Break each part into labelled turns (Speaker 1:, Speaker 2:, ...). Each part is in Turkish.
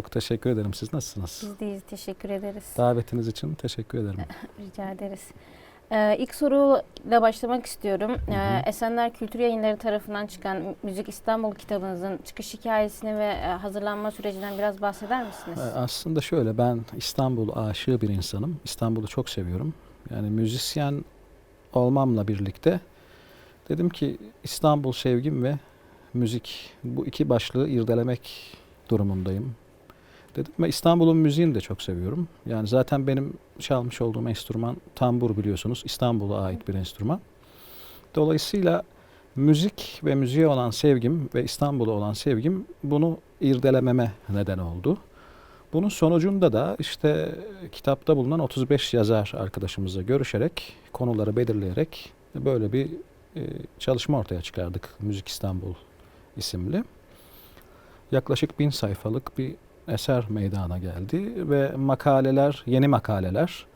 Speaker 1: Çok teşekkür ederim. Siz nasılsınız?
Speaker 2: Biz deyiz, teşekkür ederiz.
Speaker 1: Davetiniz için teşekkür ederim.
Speaker 2: Rica ederiz. Ee, ilk soruyla başlamak istiyorum. Ee, Esenler Kültür Yayınları tarafından çıkan Müzik İstanbul kitabınızın çıkış hikayesini ve e, hazırlanma sürecinden biraz bahseder misiniz?
Speaker 1: Ee, Aslında şöyle ben İstanbul aşığı bir insanım. İstanbul'u çok seviyorum. Yani müzisyen olmamla birlikte dedim ki İstanbul sevgim ve müzik bu iki başlığı irdelemek durumundayım. Dedim ve İstanbul'un müziğini de çok seviyorum. Yani zaten benim çalmış olduğum enstrüman tambur biliyorsunuz. İstanbul'a ait bir enstrüman. Dolayısıyla müzik ve müziğe olan sevgim ve İstanbul'a olan sevgim bunu irdelememe neden oldu. Bunun sonucunda da işte kitapta bulunan 35 yazar arkadaşımızla görüşerek, konuları belirleyerek böyle bir e, çalışma ortaya çıkardık. Müzik İstanbul isimli. Yaklaşık bin sayfalık bir eser meydana geldi ve makaleler, yeni makaleler.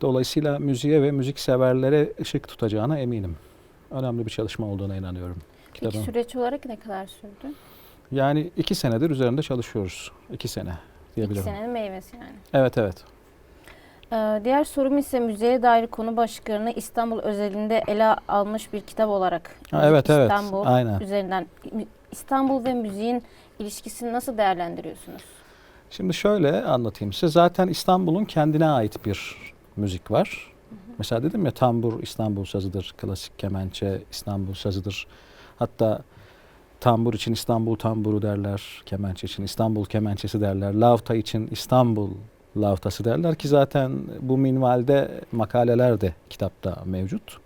Speaker 1: Dolayısıyla müziğe ve müzik severlere ışık tutacağına eminim. Önemli bir çalışma olduğuna inanıyorum.
Speaker 2: Peki
Speaker 1: kitabın.
Speaker 2: süreç olarak ne kadar sürdü?
Speaker 1: Yani iki senedir üzerinde çalışıyoruz. İki sene
Speaker 2: İki
Speaker 1: diyebilirim.
Speaker 2: senenin meyvesi yani.
Speaker 1: Evet evet.
Speaker 2: Ee, diğer sorum ise müzeye dair konu başlıklarını İstanbul özelinde ele almış bir kitap olarak.
Speaker 1: Ha, evet evet.
Speaker 2: İstanbul
Speaker 1: Aynen.
Speaker 2: üzerinden İstanbul ve müziğin ilişkisini nasıl değerlendiriyorsunuz?
Speaker 1: Şimdi şöyle anlatayım size. Zaten İstanbul'un kendine ait bir müzik var. Mesela dedim ya tambur İstanbul sazıdır, klasik kemençe İstanbul sazıdır. Hatta tambur için İstanbul tamburu derler, kemençe için İstanbul kemençesi derler, lavta için İstanbul lavtası derler ki zaten bu minvalde makaleler de kitapta mevcut.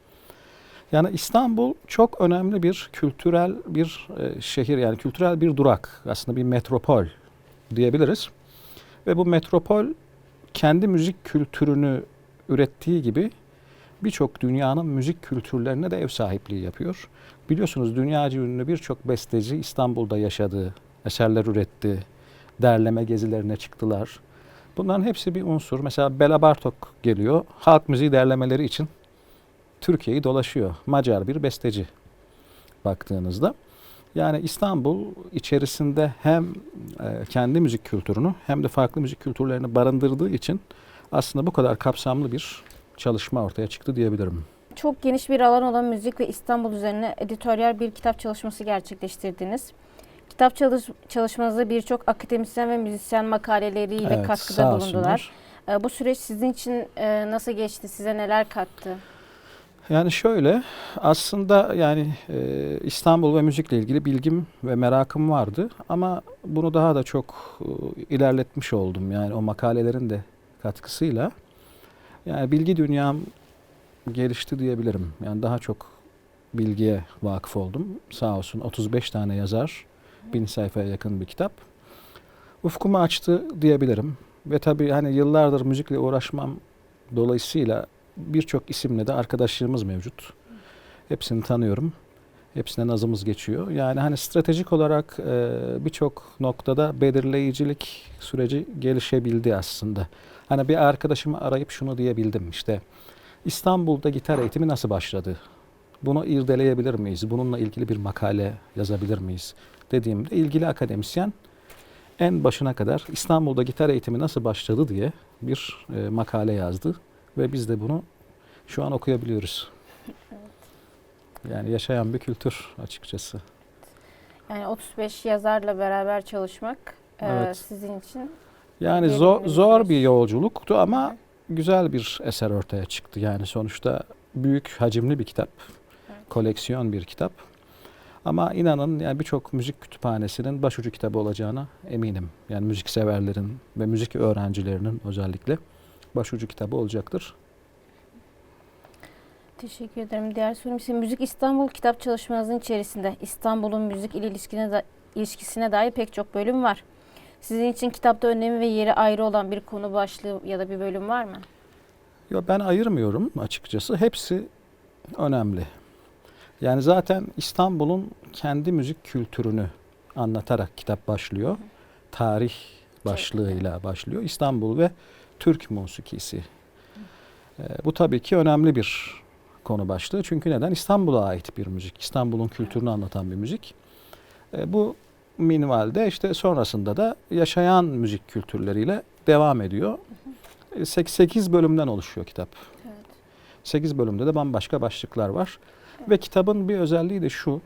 Speaker 1: Yani İstanbul çok önemli bir kültürel bir e, şehir yani kültürel bir durak aslında bir metropol diyebiliriz. Ve bu metropol kendi müzik kültürünü ürettiği gibi birçok dünyanın müzik kültürlerine de ev sahipliği yapıyor. Biliyorsunuz dünyaca ünlü birçok besteci İstanbul'da yaşadı, eserler üretti, derleme gezilerine çıktılar. Bunların hepsi bir unsur. Mesela Bela Bartok geliyor, halk müziği derlemeleri için Türkiye'yi dolaşıyor. Macar bir besteci baktığınızda. Yani İstanbul içerisinde hem e, kendi müzik kültürünü hem de farklı müzik kültürlerini barındırdığı için aslında bu kadar kapsamlı bir çalışma ortaya çıktı diyebilirim.
Speaker 2: Çok geniş bir alan olan müzik ve İstanbul üzerine editoryal bir kitap çalışması gerçekleştirdiniz. Kitap çalış çalışmanızda birçok akademisyen ve müzisyen makaleleriyle
Speaker 1: Evet,
Speaker 2: katkıda bulundular. Ee, bu süreç sizin için e, nasıl geçti? Size neler kattı?
Speaker 1: Yani şöyle aslında yani e, İstanbul ve müzikle ilgili bilgim ve merakım vardı ama bunu daha da çok e, ilerletmiş oldum yani o makalelerin de katkısıyla. Yani bilgi dünyam gelişti diyebilirim. Yani daha çok bilgiye vakıf oldum. Sağ olsun 35 tane yazar, bin sayfaya yakın bir kitap. Ufkumu açtı diyebilirim. Ve tabii hani yıllardır müzikle uğraşmam dolayısıyla birçok isimle de arkadaşlığımız mevcut. Hepsini tanıyorum. Hepsine nazımız geçiyor. Yani hani stratejik olarak e, birçok noktada belirleyicilik süreci gelişebildi aslında. Hani bir arkadaşımı arayıp şunu diyebildim işte İstanbul'da gitar eğitimi nasıl başladı? Bunu irdeleyebilir miyiz? Bununla ilgili bir makale yazabilir miyiz? Dediğimde ilgili akademisyen en başına kadar İstanbul'da gitar eğitimi nasıl başladı diye bir e, makale yazdı ve biz de bunu şu an okuyabiliyoruz. Yani yaşayan bir kültür açıkçası.
Speaker 2: Yani 35 yazarla beraber çalışmak e,
Speaker 1: Evet.
Speaker 2: sizin için
Speaker 1: Yani zor,
Speaker 2: bir
Speaker 1: zor
Speaker 2: süreç.
Speaker 1: bir yolculuktu ama güzel bir eser ortaya çıktı. Yani sonuçta büyük hacimli bir kitap, koleksiyon bir kitap. Ama inanın yani birçok müzik kütüphanesinin başucu kitabı olacağına eminim. Yani müzik severlerin ve müzik öğrencilerinin özellikle başucu kitabı olacaktır.
Speaker 2: Teşekkür ederim. Diğer sorum ise Müzik İstanbul kitap çalışmanızın içerisinde İstanbul'un müzik ile ilişkine, da, ilişkisine dair pek çok bölüm var. Sizin için kitapta önemi ve yeri ayrı olan bir konu başlığı ya da bir bölüm var mı?
Speaker 1: Yo, ben ayırmıyorum açıkçası. Hepsi önemli. Yani zaten İstanbul'un kendi müzik kültürünü anlatarak kitap başlıyor. Tarih başlığıyla başlıyor. İstanbul ve Türk musikisi. Ee, bu tabii ki önemli bir konu başlığı. Çünkü neden? İstanbul'a ait bir müzik. İstanbul'un kültürünü anlatan bir müzik. Ee, bu minvalde işte sonrasında da yaşayan müzik kültürleriyle devam ediyor. 8 bölümden oluşuyor kitap.
Speaker 2: Evet.
Speaker 1: 8 bölümde de bambaşka başlıklar var. Ve kitabın bir özelliği de şu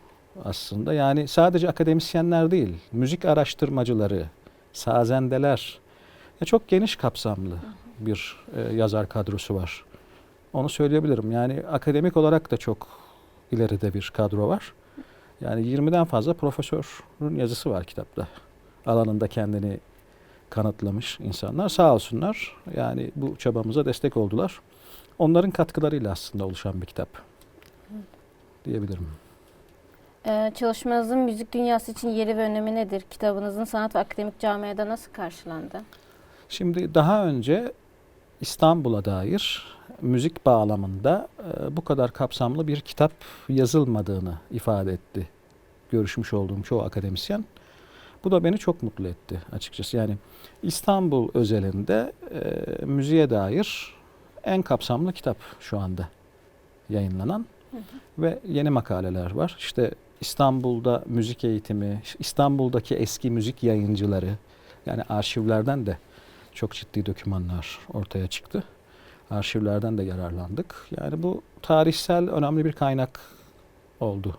Speaker 1: aslında yani sadece akademisyenler değil, müzik araştırmacıları, sazendeler, ya çok geniş kapsamlı bir e, yazar kadrosu var. Onu söyleyebilirim. Yani akademik olarak da çok ileride bir kadro var. Yani 20'den fazla profesörün yazısı var kitapta. Alanında kendini kanıtlamış insanlar sağ olsunlar. Yani bu çabamıza destek oldular. Onların katkılarıyla aslında oluşan bir kitap diyebilirim.
Speaker 2: Ee, çalışmanızın müzik dünyası için yeri ve önemi nedir? Kitabınızın sanat ve akademik camiada nasıl karşılandı?
Speaker 1: Şimdi daha önce İstanbul'a dair müzik bağlamında e, bu kadar kapsamlı bir kitap yazılmadığını ifade etti. Görüşmüş olduğum çoğu akademisyen. Bu da beni çok mutlu etti açıkçası. Yani İstanbul özelinde e, müziğe dair en kapsamlı kitap şu anda yayınlanan ve yeni makaleler var. İşte İstanbul'da müzik eğitimi, İstanbul'daki eski müzik yayıncıları yani arşivlerden de çok ciddi dokümanlar ortaya çıktı. Arşivlerden de yararlandık. Yani bu tarihsel önemli bir kaynak oldu.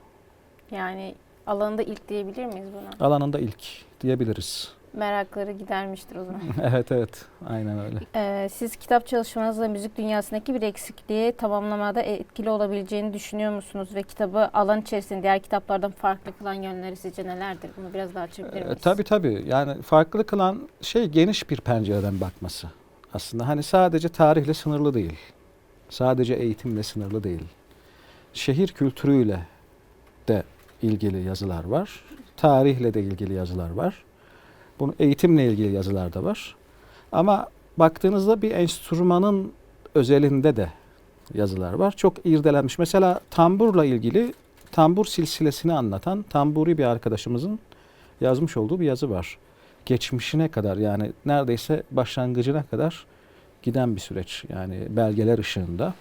Speaker 2: Yani alanında ilk diyebilir miyiz buna?
Speaker 1: Alanında ilk diyebiliriz.
Speaker 2: Merakları gidermiştir o zaman.
Speaker 1: evet evet aynen öyle.
Speaker 2: Ee, siz kitap çalışmanızla müzik dünyasındaki bir eksikliği tamamlamada etkili olabileceğini düşünüyor musunuz? Ve kitabı alan içerisinde diğer kitaplardan farklı kılan yönleri sizce nelerdir? Bunu biraz daha açabilir
Speaker 1: Ee,
Speaker 2: miyiz?
Speaker 1: tabii tabii. Yani farklı kılan şey geniş bir pencereden bakması. Aslında hani sadece tarihle sınırlı değil. Sadece eğitimle sınırlı değil. Şehir kültürüyle de ilgili yazılar var. Tarihle de ilgili yazılar var. Bunu eğitimle ilgili yazılar da var. Ama baktığınızda bir enstrümanın özelinde de yazılar var. Çok irdelenmiş. Mesela tamburla ilgili tambur silsilesini anlatan tamburi bir arkadaşımızın yazmış olduğu bir yazı var. Geçmişine kadar yani neredeyse başlangıcına kadar giden bir süreç yani belgeler ışığında.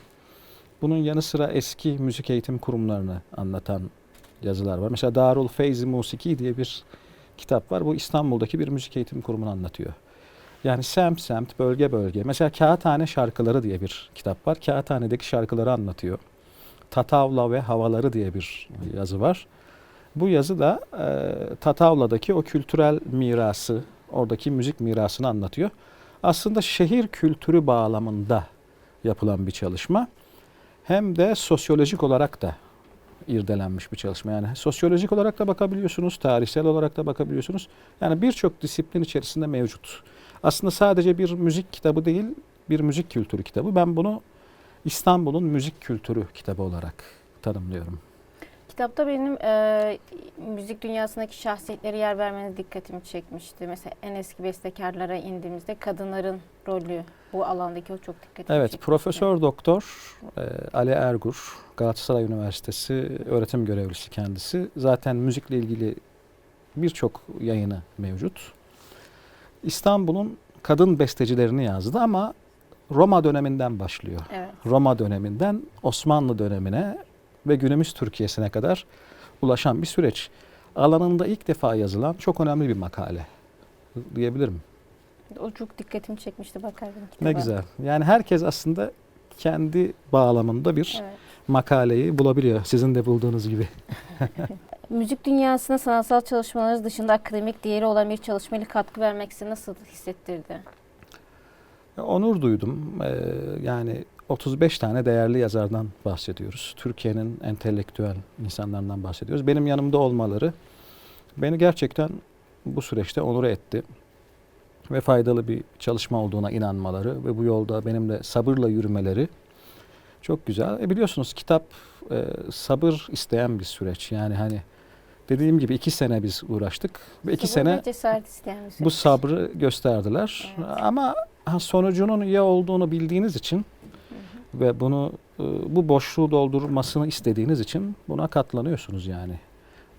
Speaker 1: Bunun yanı sıra eski müzik eğitim kurumlarını anlatan yazılar var. Mesela Darul Feyzi Musiki diye bir kitap var. Bu İstanbul'daki bir müzik eğitim kurumunu anlatıyor. Yani semt semt, bölge bölge. Mesela Kağıthane Şarkıları diye bir kitap var. Kağıthane'deki şarkıları anlatıyor. Tatavla ve Havaları diye bir yazı var. Bu yazı da e, Tatavla'daki o kültürel mirası, oradaki müzik mirasını anlatıyor. Aslında şehir kültürü bağlamında yapılan bir çalışma. Hem de sosyolojik olarak da irdelenmiş bir çalışma. Yani sosyolojik olarak da bakabiliyorsunuz, tarihsel olarak da bakabiliyorsunuz. Yani birçok disiplin içerisinde mevcut. Aslında sadece bir müzik kitabı değil, bir müzik kültürü kitabı. Ben bunu İstanbul'un müzik kültürü kitabı olarak tanımlıyorum.
Speaker 2: Kitapta benim e, müzik dünyasındaki şahsiyetlere yer vermeniz dikkatimi çekmişti. Mesela en eski bestekarlara indiğimizde kadınların rolü bu alandaki o çok dikkatimi
Speaker 1: Evet,
Speaker 2: çekmişti.
Speaker 1: Profesör Doktor e, Ali Ergur, Galatasaray Üniversitesi öğretim görevlisi kendisi. Zaten müzikle ilgili birçok yayını mevcut. İstanbul'un kadın bestecilerini yazdı ama Roma döneminden başlıyor.
Speaker 2: Evet.
Speaker 1: Roma döneminden Osmanlı dönemine ve günümüz Türkiye'sine kadar ulaşan bir süreç. Alanında ilk defa yazılan çok önemli bir makale diyebilirim.
Speaker 2: O çok dikkatimi çekmişti kitaba.
Speaker 1: Ne güzel. Yani herkes aslında kendi bağlamında bir
Speaker 2: Evet.
Speaker 1: makaleyi bulabiliyor. Sizin de bulduğunuz gibi.
Speaker 2: Müzik dünyasına sanatsal çalışmalarınız dışında akademik değeri olan bir çalışmayla katkı vermek size nasıl hissettirdi?
Speaker 1: Onur duydum. Ee, yani 35 tane değerli yazardan bahsediyoruz. Türkiye'nin entelektüel insanlarından bahsediyoruz. Benim yanımda olmaları beni gerçekten bu süreçte onur etti. Ve faydalı bir çalışma olduğuna inanmaları ve bu yolda benimle sabırla yürümeleri çok güzel. E biliyorsunuz kitap e, sabır isteyen bir süreç. Yani hani dediğim gibi iki sene biz uğraştık ve iki
Speaker 2: Sabır
Speaker 1: sene bu sabrı gösterdiler.
Speaker 2: Evet.
Speaker 1: Ama sonucunun iyi olduğunu bildiğiniz için ve bunu e, bu boşluğu doldurmasını istediğiniz için buna katlanıyorsunuz yani.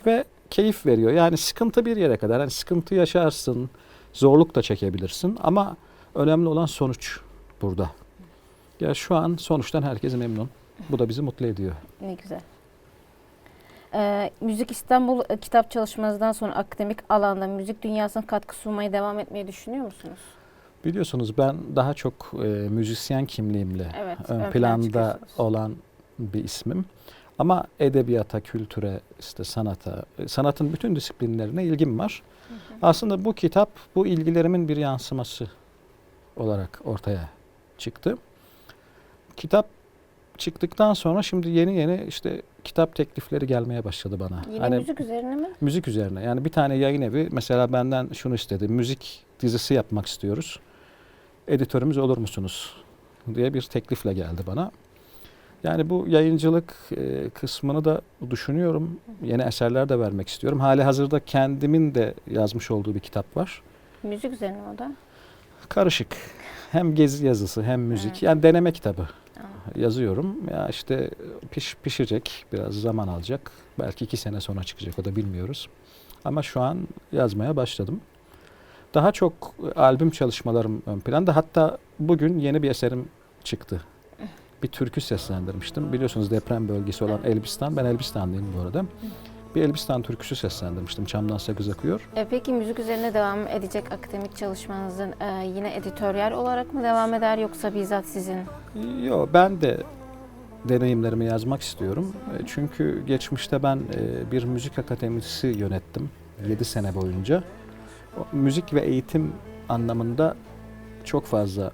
Speaker 1: Ve keyif veriyor. Yani sıkıntı bir yere kadar. Yani sıkıntı yaşarsın, zorluk da çekebilirsin ama önemli olan sonuç burada. Ya şu an sonuçtan herkes memnun. Bu da bizi mutlu ediyor.
Speaker 2: Ne güzel. Ee, Müzik İstanbul e, kitap çalışmanızdan sonra akademik alanda müzik dünyasına katkı sunmaya devam etmeyi düşünüyor musunuz?
Speaker 1: Biliyorsunuz ben daha çok e, müzisyen kimliğimle
Speaker 2: Evet.
Speaker 1: ön planda olan bir ismim. Ama edebiyata, kültüre, işte sanata, e, sanatın bütün disiplinlerine ilgim var. Aslında bu kitap bu ilgilerimin bir yansıması olarak ortaya çıktı. Kitap çıktıktan sonra şimdi yeni yeni işte kitap teklifleri gelmeye başladı bana.
Speaker 2: Yine
Speaker 1: Hani
Speaker 2: müzik üzerine mi?
Speaker 1: müzik üzerine. Yani bir tane yayın evi mesela benden şunu istedi. Müzik dizisi yapmak istiyoruz. Editörümüz olur musunuz? diye bir teklifle geldi bana. Yani bu yayıncılık e, kısmını da düşünüyorum. Yeni eserler de vermek istiyorum. Hali hazırda kendimin de yazmış olduğu bir kitap var.
Speaker 2: Müzik üzerine o da.
Speaker 1: Karışık. Hem gezi yazısı hem müzik.
Speaker 2: Evet.
Speaker 1: Yani deneme kitabı
Speaker 2: Anladım.
Speaker 1: yazıyorum. Ya işte piş, pişecek, biraz zaman alacak. Belki iki sene sonra çıkacak o da bilmiyoruz. Ama şu an yazmaya başladım. Daha çok albüm çalışmalarım ön planda. Hatta bugün yeni bir eserim çıktı. Bir türkü seslendirmiştim. Biliyorsunuz deprem bölgesi olan. Elbistan. Ben Elbistanlıyım bu arada. Bir Elbistan türküsü seslendirmiştim. Çamdan Sakız Akıyor.
Speaker 2: E, peki müzik üzerine devam edecek akademik çalışmanızın e, yine editoryal olarak mı devam eder yoksa bizzat sizin?
Speaker 1: Yo ben de deneyimlerimi yazmak istiyorum. E, Çünkü geçmişte ben e, bir müzik akademisi yönettim 7 sene boyunca. Müzik ve eğitim anlamında çok fazla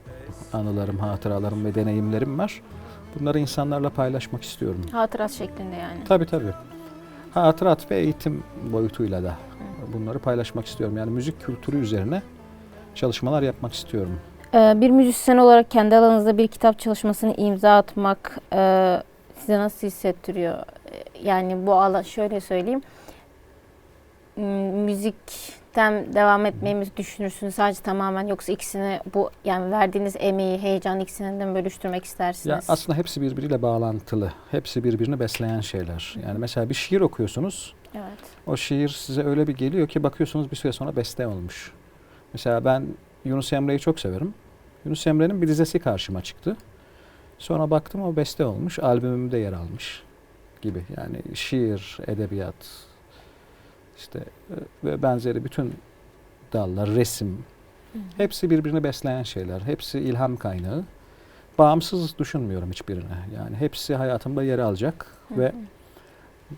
Speaker 1: anılarım, hatıralarım ve deneyimlerim var. Bunları insanlarla paylaşmak istiyorum.
Speaker 2: Hatırat şeklinde yani.
Speaker 1: Tabii tabii. Hatırat ve eğitim boyutuyla da bunları paylaşmak istiyorum. Yani müzik kültürü üzerine çalışmalar yapmak istiyorum.
Speaker 2: E, bir müzisyen olarak kendi alanınızda bir kitap çalışmasını imza atmak e, size nasıl hissettiriyor? E, Yani bu alan şöyle söyleyeyim. Müzikten devam etmeyi mi düşünürsünüz sadece tamamen yoksa ikisini bu yani verdiğiniz emeği, heyecan ikisini de mi bölüştürmek
Speaker 1: Ya
Speaker 2: istersiniz?
Speaker 1: aslında hepsi birbiriyle bağlantılı. Hepsi birbirini besleyen şeyler. Yani mesela bir şiir okuyorsunuz.
Speaker 2: Evet.
Speaker 1: O şiir size öyle bir geliyor ki bakıyorsunuz bir süre sonra beste olmuş. Mesela ben Yunus Emre'yi çok severim. Yunus Emre'nin bir dizesi karşıma çıktı. Sonra baktım o beste olmuş. Albümümde yer almış gibi. Yani şiir, edebiyat işte e, ve benzeri bütün dallar, resim hepsi birbirini besleyen şeyler. Hepsi ilham kaynağı. Bağımsız düşünmüyorum hiçbirine. Yani hepsi hayatımda yer alacak ve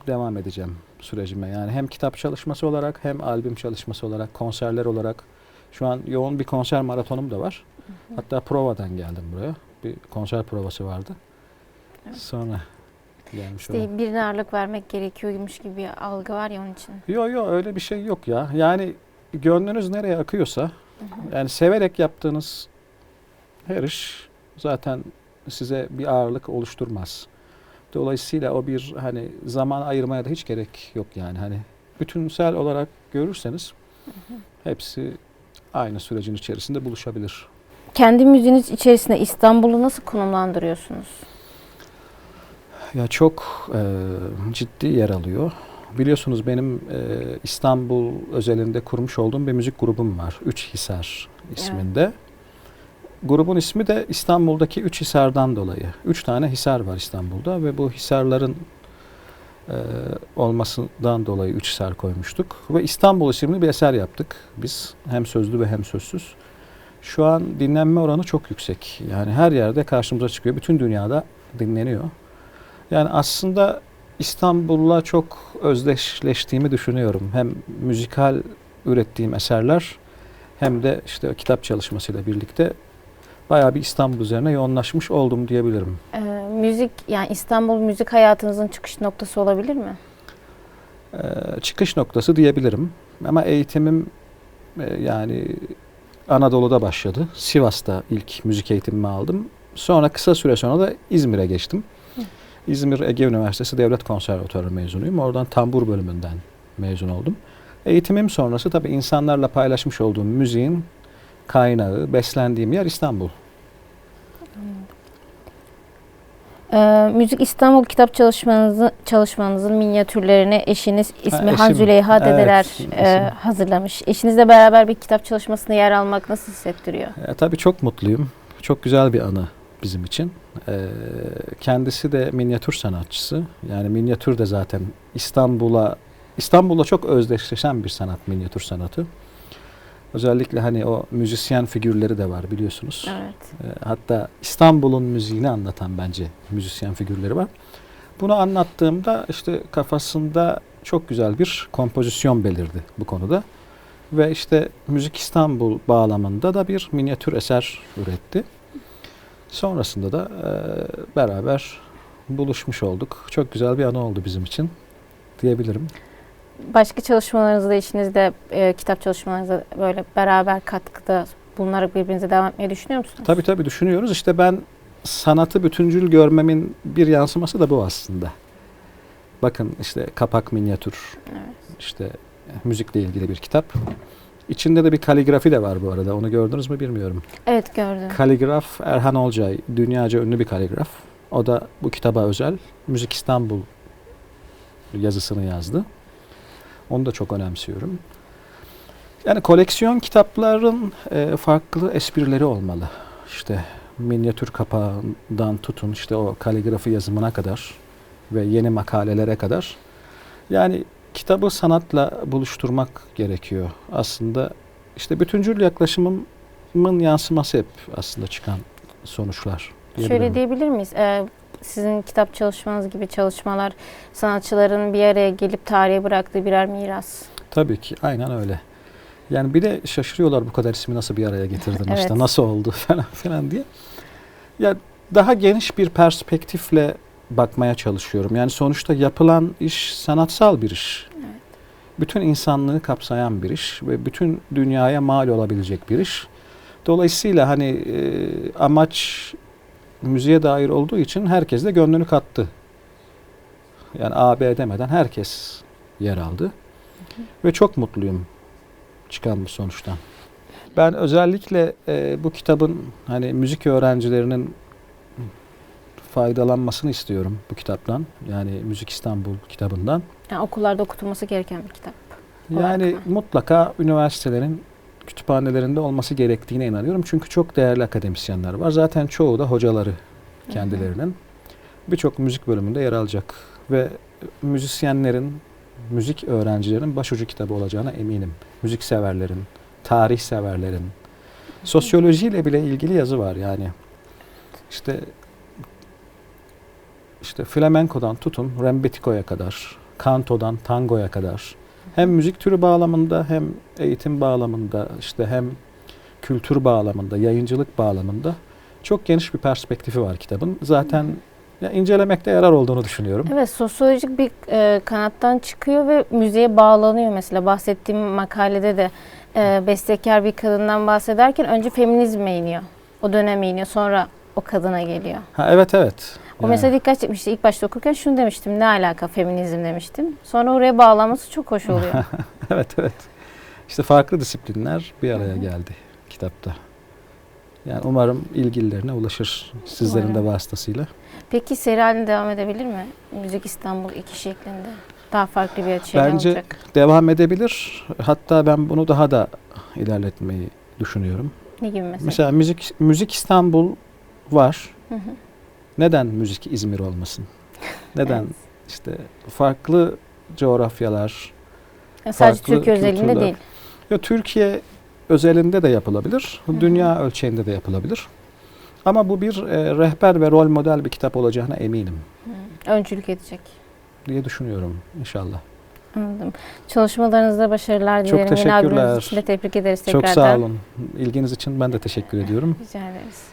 Speaker 1: devam edeceğim sürecime. Yani hem kitap çalışması olarak hem albüm çalışması olarak, konserler olarak. Şu an yoğun bir konser maratonum da var. Hatta provadan geldim buraya. Bir konser provası vardı.
Speaker 2: Evet.
Speaker 1: Sonra oldum.
Speaker 2: İşte birine ağırlık vermek gerekiyormuş gibi bir algı var ya onun için.
Speaker 1: Yok yok öyle bir şey yok ya. Yani gönlünüz nereye akıyorsa yani severek yaptığınız her iş zaten size bir ağırlık oluşturmaz. Dolayısıyla o bir hani zaman ayırmaya da hiç gerek yok yani. Hani bütünsel olarak görürseniz hepsi aynı sürecin içerisinde buluşabilir.
Speaker 2: Kendi müziğiniz içerisinde İstanbul'u nasıl konumlandırıyorsunuz?
Speaker 1: Ya çok e, ciddi yer alıyor. Biliyorsunuz benim e, İstanbul özelinde kurmuş olduğum bir müzik grubum var. Üç Hisar isminde. Grubun ismi de İstanbul'daki Üç Hisar'dan dolayı. Üç tane hisar var İstanbul'da ve bu hisarların e, olmasından dolayı Üç Hisar koymuştuk. Ve İstanbul isimli bir eser yaptık biz. Hem sözlü ve hem sözsüz. Şu an dinlenme oranı çok yüksek. Yani her yerde karşımıza çıkıyor. Bütün dünyada dinleniyor. Yani aslında İstanbul'la çok özdeşleştiğimi düşünüyorum. Hem müzikal ürettiğim eserler hem de işte kitap çalışmasıyla birlikte bayağı bir İstanbul üzerine yoğunlaşmış oldum diyebilirim.
Speaker 2: Ee, müzik yani İstanbul müzik hayatınızın çıkış noktası olabilir mi?
Speaker 1: Ee, çıkış noktası diyebilirim. Ama eğitimim e, yani Anadolu'da başladı. Sivas'ta ilk müzik eğitimimi aldım. Sonra kısa süre sonra da İzmir'e geçtim. İzmir Ege Üniversitesi Devlet Konservatuarı mezunuyum. Oradan tambur bölümünden mezun oldum. Eğitimim sonrası tabii insanlarla paylaşmış olduğum müziğin kaynağı, beslendiğim yer İstanbul.
Speaker 2: Ee, müzik İstanbul kitap çalışmanızı çalışmanızın minyatürlerini eşiniz ismi. Han Züleyha
Speaker 1: Evet,
Speaker 2: dedeler
Speaker 1: isim.
Speaker 2: e, hazırlamış. Eşinizle beraber bir kitap çalışmasında yer almak nasıl hissettiriyor?
Speaker 1: E, tabii çok mutluyum. Çok güzel bir anı bizim için. Ee, kendisi de minyatür sanatçısı. Yani minyatür de zaten İstanbul'a İstanbul'la çok özdeşleşen bir sanat minyatür sanatı. Özellikle hani o müzisyen figürleri de var biliyorsunuz.
Speaker 2: Evet.
Speaker 1: Ee, Hatta İstanbul'un müziğini anlatan bence müzisyen figürleri var. Bunu anlattığımda işte kafasında çok güzel bir kompozisyon belirdi bu konuda. Ve işte Müzik İstanbul bağlamında da bir minyatür eser üretti. Sonrasında da e, beraber buluşmuş olduk. Çok güzel bir anı oldu bizim için diyebilirim.
Speaker 2: Başka çalışmalarınızda, işinizde, e, kitap çalışmalarınızda böyle beraber katkıda bulunarak birbirinize devam etmeyi düşünüyor musunuz?
Speaker 1: Tabii tabii düşünüyoruz. İşte ben sanatı bütüncül görmemin bir yansıması da bu aslında. Bakın işte kapak minyatür,
Speaker 2: Evet.
Speaker 1: işte müzikle ilgili bir kitap. İçinde de bir kaligrafi de var bu arada. Onu gördünüz mü bilmiyorum.
Speaker 2: Evet gördüm.
Speaker 1: Kaligraf Erhan Olcay, dünyaca ünlü bir kaligraf. O da bu kitaba özel Müzik İstanbul yazısını yazdı. Onu da çok önemsiyorum. Yani koleksiyon kitapların e, farklı esprileri olmalı. İşte minyatür kapağından tutun işte o kaligrafi yazımına kadar ve yeni makalelere kadar. Yani kitabı sanatla buluşturmak gerekiyor. Aslında işte bütüncül yaklaşımımın yansıması hep aslında çıkan sonuçlar.
Speaker 2: Şöyle diyebilir miyiz? Ee, sizin kitap çalışmanız gibi çalışmalar sanatçıların bir araya gelip tarihe bıraktığı birer miras.
Speaker 1: Tabii ki aynen öyle. Yani bir de şaşırıyorlar bu kadar ismi nasıl bir araya getirdin
Speaker 2: Evet.
Speaker 1: işte nasıl oldu falan filan diye. Ya daha geniş bir perspektifle bakmaya çalışıyorum. Yani sonuçta yapılan iş sanatsal bir iş. Bütün insanlığı kapsayan bir iş ve bütün dünyaya mal olabilecek bir iş. Dolayısıyla hani e, amaç müziğe dair olduğu için herkes de gönlünü kattı. Yani AB demeden herkes yer aldı. Ve çok mutluyum çıkan bu sonuçtan. Ben özellikle e, bu kitabın hani müzik öğrencilerinin faydalanmasını istiyorum bu kitaptan. Yani Müzik İstanbul kitabından.
Speaker 2: Yani okullarda okutulması gereken bir kitap.
Speaker 1: Yani
Speaker 2: mı?
Speaker 1: mutlaka üniversitelerin kütüphanelerinde olması gerektiğine inanıyorum. Çünkü çok değerli akademisyenler var. Zaten çoğu da hocaları kendilerinin. Birçok müzik bölümünde yer alacak. Ve müzisyenlerin, müzik öğrencilerin başucu kitabı olacağına eminim. Müzik severlerin, tarih severlerin. Sosyolojiyle bile ilgili yazı var yani. İşte işte flamenkodan tutun rembetikoya kadar, kantodan tangoya kadar hem müzik türü bağlamında hem eğitim bağlamında işte hem kültür bağlamında, yayıncılık bağlamında çok geniş bir perspektifi var kitabın. Zaten ya incelemekte yarar olduğunu düşünüyorum.
Speaker 2: Evet sosyolojik bir e, kanattan çıkıyor ve müziğe bağlanıyor mesela bahsettiğim makalede de e, bestekar bir kadından bahsederken önce feminizme iniyor. O döneme iniyor sonra o kadına geliyor.
Speaker 1: Ha evet evet.
Speaker 2: O
Speaker 1: Yani
Speaker 2: mesela dikkat çekmişti. İlk başta okurken şunu demiştim. Ne alaka feminizm demiştim. Sonra oraya bağlaması çok hoş oluyor.
Speaker 1: evet evet. İşte farklı disiplinler bir araya geldi kitapta. Yani umarım ilgililerine ulaşır sizlerin de
Speaker 2: Umarım.
Speaker 1: vasıtasıyla.
Speaker 2: Peki seri halinde devam edebilir mi? Müzik İstanbul iki şeklinde. Daha farklı bir şeyler
Speaker 1: Bence
Speaker 2: olacak.
Speaker 1: devam edebilir. Hatta ben bunu daha da ilerletmeyi düşünüyorum.
Speaker 2: Ne gibi mesela?
Speaker 1: Mesela müzik müzik İstanbul var.
Speaker 2: Hı hı.
Speaker 1: Neden müzik İzmir olmasın? Neden
Speaker 2: Evet.
Speaker 1: işte farklı coğrafyalar,
Speaker 2: Yani sadece
Speaker 1: farklı
Speaker 2: Türkiye özelinde değil.
Speaker 1: ya Türkiye özelinde de yapılabilir,
Speaker 2: Hı hı.
Speaker 1: dünya ölçeğinde de yapılabilir. Ama bu bir e, rehber ve rol model bir kitap olacağına eminim
Speaker 2: Hı. Öncülük edecek.
Speaker 1: diye düşünüyorum inşallah.
Speaker 2: Anladım. Çalışmalarınızda başarılar dilerim. Yeni
Speaker 1: teşekkürler.
Speaker 2: için de tebrik ederiz tekrardan.
Speaker 1: Çok sağ olun. İlginiz için ben de teşekkür ediyorum.
Speaker 2: Rica ederiz.